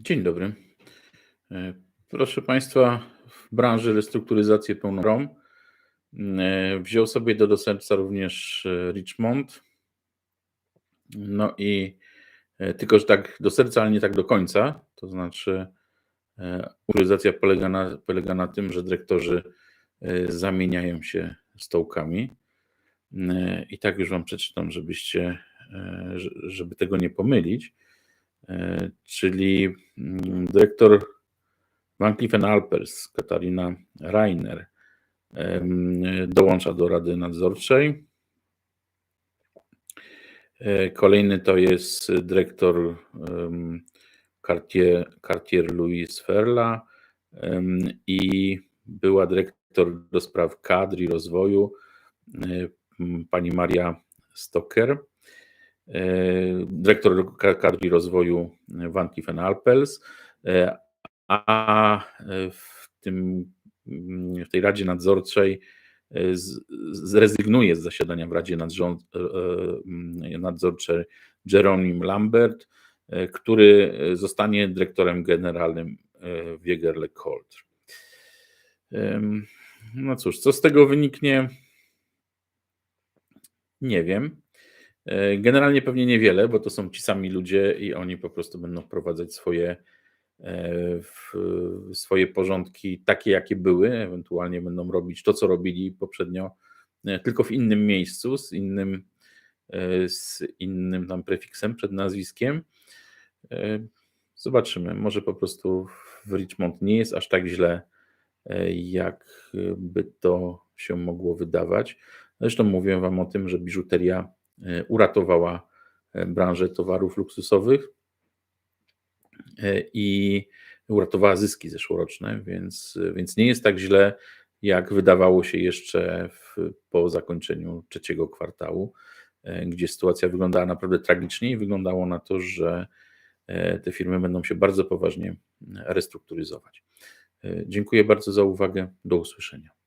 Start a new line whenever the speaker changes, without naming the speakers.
Dzień dobry. E, Proszę Państwa, w branży restrukturyzacji pełną ROM e, wziął sobie do, do serca również e, Richmond. No i tylko, że tak do serca, ale nie tak do końca. To znaczy, restrukturyzacja polega na, polega na tym, że dyrektorzy zamieniają się stołkami. I tak już Wam przeczytam, żebyście, żeby tego nie pomylić. E, Czyli mm, dyrektor Van Cleef Alpers, Katarina Reiner, dołącza do Rady Nadzorczej. E, Kolejny to jest dyrektor Cartier, Cartier Louis Ferla i była dyrektor do spraw kadr i rozwoju e, pani Maria Stoker, dyrektor kadr i rozwoju Van Cleef Alpers, e, a e, w, tym, mm, w tej Radzie Nadzorczej e, zrezygnuje z zasiadania w Radzie e, mm, Nadzorczej Jeronim Lambert, e, który e, zostanie dyrektorem generalnym e, Wiegerle Colt. No cóż, co z tego wyniknie? Nie wiem. E, Generalnie pewnie niewiele, bo to są ci sami ludzie i oni po prostu będą wprowadzać swoje, e, swoje porządki takie, jakie były, ewentualnie będą robić to, co robili poprzednio, e, tylko w innym miejscu, z innym, z innym tam prefiksem przed nazwiskiem. Zobaczymy. Może po prostu w Richmond nie jest aż tak źle, e, jak by to się mogło wydawać. Zresztą mówiłem Wam o tym, że biżuteria uratowała e, branżę towarów luksusowych e, i uratowała zyski zeszłoroczne, więc, więc nie jest tak źle, jak wydawało się jeszcze w, po zakończeniu trzeciego kwartału, e, gdzie sytuacja wyglądała naprawdę tragicznie i wyglądało na to, że e, te firmy będą się bardzo poważnie restrukturyzować. E, Dziękuję bardzo za uwagę. Do usłyszenia.